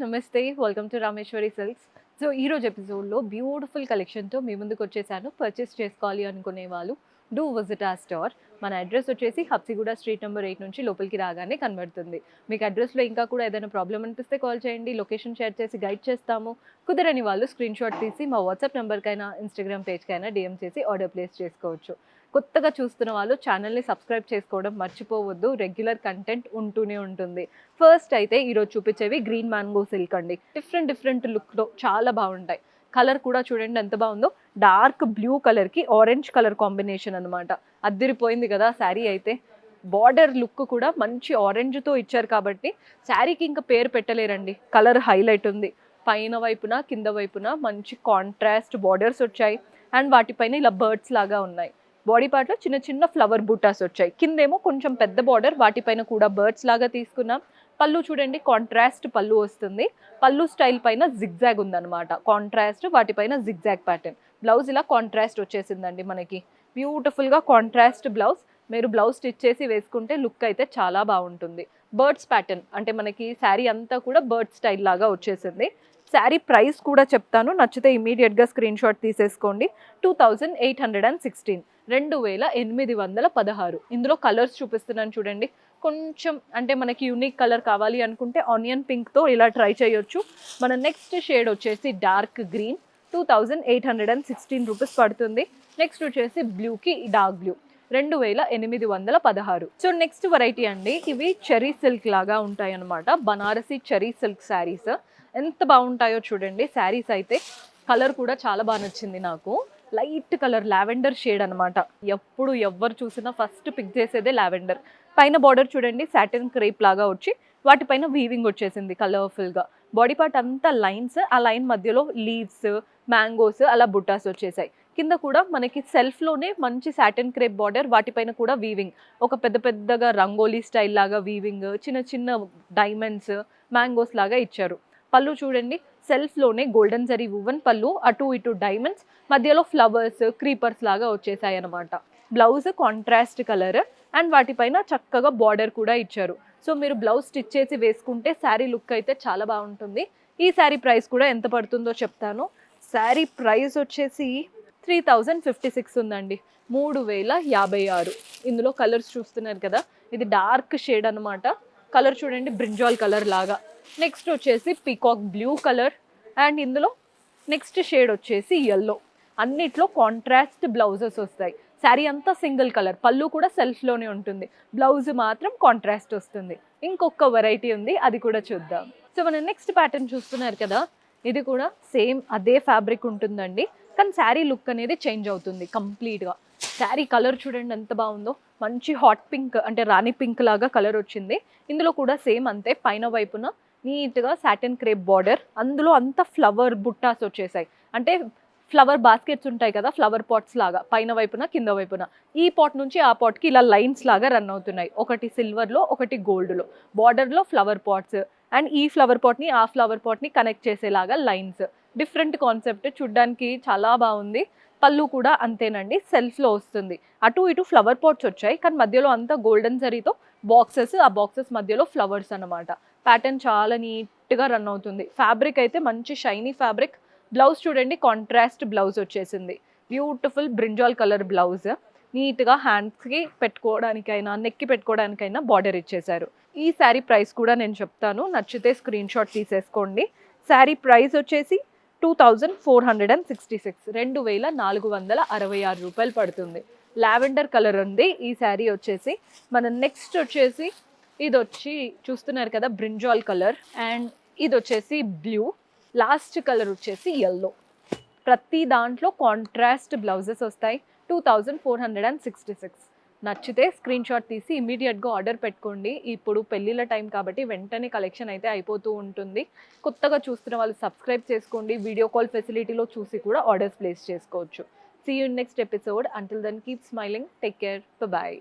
నమస్తే welcome to Rameshwari silks so ఈరోజు ఎపిసోడ్లో బ్యూటిఫుల్ కలెక్షన్తో మీ ముందుకు వచ్చేసాను. పర్చేస్ చేసుకోవాలి అనుకునే వాళ్ళు డూ విజిట్ ఆ స్టోర్ మన అడ్రస్ వచ్చేసి హబ్సిగూడ స్ట్రీట్ నెంబర్ ఎయిట్ నుంచి లోపలికి రాగానే కనబడుతుంది. మీకు అడ్రస్లో ఇంకా కూడా ఏదైనా ప్రాబ్లం అనిపిస్తే కాల్ చేయండి లొకేషన్ షేర్ చేసి గైడ్ చేస్తాము. కుదరని వాళ్ళు స్క్రీన్ షాట్ తీసి మా వాట్సాప్ నెంబర్కైనా ఇన్స్టాగ్రామ్ పేజ్కైనా డిఎం చేసి ఆర్డర్ ప్లేస్ చేసుకోవచ్చు. కొత్తగా చూస్తున్న వాళ్ళు ఛానల్ని సబ్స్క్రైబ్ చేసుకోవడం మర్చిపోవద్దు. రెగ్యులర్ కంటెంట్ ఉంటూనే ఉంటుంది. ఫస్ట్ అయితే ఈరోజు చూపించేవి గ్రీన్ మ్యాంగో సిల్క్ అండి. డిఫరెంట్ డిఫరెంట్ లుక్లో చాలా బాగుంటాయి. కలర్ కూడా చూడండి ఎంత బాగుందో. డార్క్ బ్లూ కలర్కి ఆరెంజ్ కలర్ కాంబినేషన్ అనమాట అద్దరిపోయింది కదా శారీ అయితే. బార్డర్ లుక్ కూడా మంచి ఆరెంజ్తో ఇచ్చారు కాబట్టి శారీకి ఇంకా పేరు పెట్టలేరండి. కలర్ హైలైట్ ఉంది. పైన వైపున కింద వైపున మంచి కాంట్రాస్ట్ బార్డర్స్ వచ్చాయి. అండ్ వాటిపైన ఇలా బర్డ్స్ లాగా ఉన్నాయి. బాడీ పార్ట్లో చిన్న చిన్న ఫ్లవర్ బూటాస్ వచ్చాయి. కిందేమో కొంచెం పెద్ద బార్డర్ వాటిపైన కూడా బర్డ్స్ లాగా తీసుకున్నాం. పళ్ళు చూడండి కాంట్రాస్ట్ పళ్ళు వస్తుంది. పళ్ళు స్టైల్ పైన జిగ్జాగ్ ఉందన్నమాట. కాంట్రాస్ట్ వాటిపైన జిగ్జాగ్ ప్యాటర్న్ బ్లౌజ్ ఇలా కాంట్రాస్ట్ వచ్చేసిందండి మనకి. బ్యూటిఫుల్గా కాంట్రాస్ట్ బ్లౌజ్ మీరు బ్లౌజ్ స్టిచ్ చేసి వేసుకుంటే లుక్ అయితే చాలా బాగుంటుంది. బర్డ్స్ ప్యాటర్న్ అంటే మనకి శారీ అంతా కూడా బర్డ్ స్టైల్ లాగా వచ్చేసింది. శారీ ప్రైస్ కూడా చెప్తాను. నచ్చితే ఇమీడియట్గా స్క్రీన్ షాట్ తీసేసుకోండి. Two thousand eight hundred and sixteen రెండు వేల ఎనిమిది వందల పదహారు. ఇందులో కలర్స్ చూపిస్తున్నాను చూడండి. కొంచెం అంటే మనకి యూనిక్ కలర్ కావాలి అనుకుంటే ఆనియన్ పింక్తో ఇలా ట్రై చేయొచ్చు. మన నెక్స్ట్ షేడ్ వచ్చేసి dark green. Two thousand eight hundred and sixteen rupees పడుతుంది. నెక్స్ట్ వచ్చేసి బ్లూకి డార్క్ బ్లూ. రెండు వేల ఎనిమిది వందల పదహారు. సో నెక్స్ట్ వెరైటీ అండి. ఇవి చెరీ సిల్క్ లాగా ఉంటాయి అనమాట బనారసి చెరీ సిల్క్ శారీస్ ఎంత బాగుంటాయో చూడండి. శారీస్ అయితే కలర్ కూడా చాలా బాగా నచ్చింది నాకు. లైట్ కలర్ లావెండర్ షేడ్ అనమాట ఎప్పుడు ఎవరు చూసినా ఫస్ట్ పిక్ చేసేదే లావెండర్ పైన బార్డర్ చూడండి సాటిన్ క్రేప్ లాగా వచ్చి వాటిపైన వీవింగ్ వచ్చేసింది కలర్ఫుల్గా బాడీ పార్ట్ అంతా లైన్స్ ఆ లైన్ మధ్యలో లీవ్స్ మ్యాంగోస్ అలా బుట్టాస్ వచ్చేసాయి. కింద కూడా మనకి సెల్ఫ్లోనే మంచి సాటిన్ క్రేప్ బార్డర్ వాటిపైన కూడా వీవింగ్ ఒక పెద్ద పెద్దగా రంగోలీ స్టైల్ లాగా వీవింగ్ చిన్న చిన్న డైమండ్స్ మ్యాంగోస్ లాగా ఇచ్చారు. పళ్ళు చూడండి సెల్ఫ్లోనే గోల్డెన్ జరీ ఉవెన్ పళ్ళు అటు ఇటు డైమండ్స్ మధ్యలో ఫ్లవర్స్ క్రీపర్స్ లాగా వచ్చేసాయి అనమాట బ్లౌజ్ కాంట్రాస్ట్ కలర్ అండ్ వాటిపైన చక్కగా బార్డర్ కూడా ఇచ్చారు. సో మీరు బ్లౌజ్ స్టిచ్ చేసి వేసుకుంటే శారీ లుక్ అయితే చాలా బాగుంటుంది. ఈ శారీ ప్రైస్ కూడా ఎంత పడుతుందో చెప్తాను. శారీ ప్రైస్ వచ్చేసి త్రీ థౌజండ్ ఫిఫ్టీ సిక్స్ ఉందండి. మూడు వేల యాభై ఆరు. ఇందులో కలర్స్ చూస్తున్నారు కదా ఇది డార్క్ షేడ్ అనమాట కలర్ చూడండి బ్రింజాల్ కలర్ లాగా. నెక్స్ట్ వచ్చేసి పీకాక్ బ్లూ కలర్. అండ్ ఇందులో నెక్స్ట్ షేడ్ వచ్చేసి ఎల్లో అన్నిట్లో కాంట్రాస్ట్ బ్లౌజెస్ వస్తాయి. శారీ అంతా సింగిల్ కలర్. పళ్ళు కూడా సెల్ఫ్లోనే ఉంటుంది. బ్లౌజ్ మాత్రం కాంట్రాస్ట్ వస్తుంది. ఇంకొక వెరైటీ ఉంది అది కూడా చూద్దాం. సో మనం నెక్స్ట్ ప్యాటర్న్ చూస్తున్నారు కదా ఇది కూడా సేమ్ అదే ఫ్యాబ్రిక్ ఉంటుందండి. కానీ శారీ లుక్ అనేది చేంజ్ అవుతుంది కంప్లీట్గా. శారీ కలర్ చూడండి ఎంత బాగుందో. మంచి హాట్ పింక్ అంటే రాణి పింక్ లాగా కలర్ వచ్చింది. ఇందులో కూడా సేమ్ అంతే పైన వైపున నీట్గా సాటిన్ క్రేప్ బార్డర్. అందులో అంత ఫ్లవర్ బుట్టాస్ వచ్చేసాయి. అంటే ఫ్లవర్ బాస్కెట్స్ ఉంటాయి కదా ఫ్లవర్ పాట్స్ లాగా పైన వైపున కింద వైపున. ఈ పాట్ నుంచి ఆ పాట్కి ఇలా లైన్స్ లాగా రన్ అవుతున్నాయి. ఒకటి సిల్వర్లో ఒకటి గోల్డ్లో. బార్డర్లో ఫ్లవర్ పాట్స్. అండ్ ఈ ఫ్లవర్ పాట్ని ఆ ఫ్లవర్ పాట్ని కనెక్ట్ చేసేలాగా లైన్స్. డిఫరెంట్ కాన్సెప్ట్ చూడ్డానికి చాలా బాగుంది. పళ్ళు కూడా అంతేనండి. సెల్ఫ్లో వస్తుంది. అటు ఇటు ఫ్లవర్ పాట్స్ వచ్చాయి. కానీ మధ్యలో అంతా గోల్డెన్ జరీతో బాక్సెస్ ఆ బాక్సెస్ మధ్యలో ఫ్లవర్స్ అన్నమాట. ప్యాటర్న్ చాలా నీట్గా రన్ అవుతుంది. ఫ్యాబ్రిక్ అయితే మంచి షైనీ ఫ్యాబ్రిక్ బ్లౌజ్ చూడండి కాంట్రాస్ట్ బ్లౌజ్ వచ్చేసింది. బ్యూటిఫుల్ బ్రింజాల్ కలర్ బ్లౌజ్ నీట్గా హ్యాండ్స్కి పెట్టుకోవడానికైనా నెక్కి పెట్టుకోవడానికైనా బార్డర్ ఇచ్చేశారు. ఈ శారీ ప్రైస్ కూడా నేను చెప్తాను. నచ్చితే స్క్రీన్ షాట్ తీసేసుకోండి. శారీ ప్రైస్ వచ్చేసి two thousand four hundred and sixty six. రెండు వేల నాలుగు వందల అరవై ఆరు రూపాయలు పడుతుంది. లావెండర్ కలర్ ఉంది. ఈ శారీ వచ్చేసి మన నెక్స్ట్ వచ్చేసి ఇది వచ్చి చూస్తున్నారు కదా బ్రింజాల్ కలర్. అండ్ ఇది వచ్చేసి బ్లూ. లాస్ట్ కలర్ వచ్చేసి ఎల్లో ప్రతి దాంట్లో కాంట్రాస్ట్ బ్లౌజెస్ వస్తాయి. Two thousand four hundred and sixty six. నచ్చితే స్క్రీన్ షాట్ తీసి ఇమీడియట్గా ఆర్డర్ పెట్టుకోండి. ఇప్పుడు పెళ్ళిళ్ళ టైం కాబట్టి వెంటనే కలెక్షన్ అయితే అయిపోతూ ఉంటుంది. కొత్తగా చూస్తున్న వాళ్ళు సబ్స్క్రైబ్ చేసుకోండి. వీడియో కాల్ ఫెసిలిటీలో చూసి కూడా ఆర్డర్స్ ప్లేస్ చేసుకోవచ్చు. See you next episode until then keep smiling take care bye